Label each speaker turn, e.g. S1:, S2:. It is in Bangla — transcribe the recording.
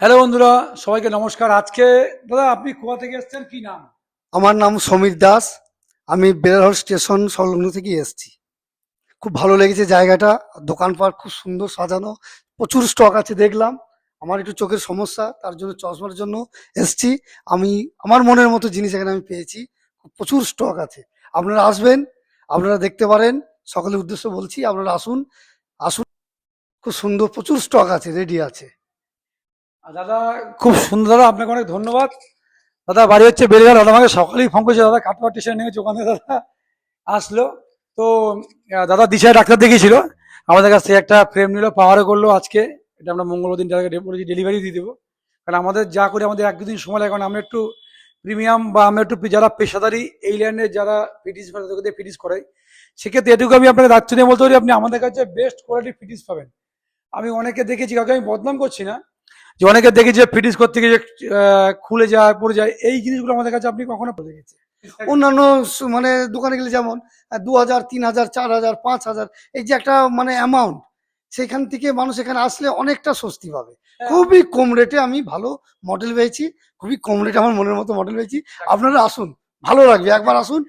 S1: হ্যালো বন্ধুরা, সবাইকে নমস্কার। আজকে, দাদা, আপনি কোথা থেকে এসেছেন? কি নাম?
S2: আমার নাম সমীর দাস। আমি বেলারহাট স্টেশন সংলগ্ন থেকে এসেছি। খুব ভালো লেগেছে জায়গাটা। দোকানপাট খুব সুন্দর সাজানো। প্রচুর স্টক আছে, দেখলাম। আমার একটু চোখের সমস্যা, তার জন্য চশমার জন্য এসছি। আমি, আমার মনের মতো জিনিস এখানে আমি পেয়েছি। প্রচুর স্টক আছে। আপনারা আসবেন, আপনারা দেখতে পারেন। সকলের উদ্দেশ্য বলছি, আপনারা আসুন। আসুন, খুব সুন্দর, প্রচুর স্টক আছে, রেডি আছে।
S1: দাদা, খুব সুন্দর, দাদা, আপনাকে অনেক ধন্যবাদ। দাদা, বাড়ি হচ্ছে বেরিয়ার দাদা, আমাকে সকালেই ফোন করেছে, দাদা কাটোয়া স্টেশন নেমেছে ওখানে দাদা, আসলো। তো দাদা দিশায় ডাক্তার দেখিয়েছিল। আমাদের কাছ একটা ফ্রেম নিল পাওয়ারও করল আজকে। এটা আমরা মঙ্গলবার দিন তাদেরকে বলেছি ডেলিভারি দিয়ে দেবো। কারণ আমাদের যা করে, আমাদের এক দুদিন সময় লাগে। কারণ আমরা একটু প্রিমিয়াম বা আমরা একটু যারা পেশাদারি এই লাইনে যারা ফিটিস তাদেরকে ফিটিস করাই, সেক্ষেত্রে এটুকু আমি আপনাকে দায়িত্ব নিয়ে বলতে পারি, আপনি আমাদের কাছে বেস্ট কোয়ালিটি ফিটিস পাবেন। আমি অনেকে দেখেছি, কাউকে আমি বদনাম করছি না যে অনেকে দেখি যে ফিটিস করতে গিয়ে খুলে যায় পড়ে যায় এই জিনিসগুলো আমাদের কাছে আপনি কখনো পড়ে গেছে
S2: অন্যান্য মানে দোকানে গেলে যেমন দু হাজার তিন হাজার চার হাজার পাঁচ হাজার এই যে একটা মানে অ্যামাউন্ট সেখান থেকে মানুষ এখানে আসলে অনেকটা স্বস্তি পাবে। খুবই কম রেটে আমি ভালো মডেল পেয়েছি খুবই কম রেটে আমার মনের মতো মডেল পেয়েছি। আপনারা আসুন ভালো লাগবে একবার আসুন।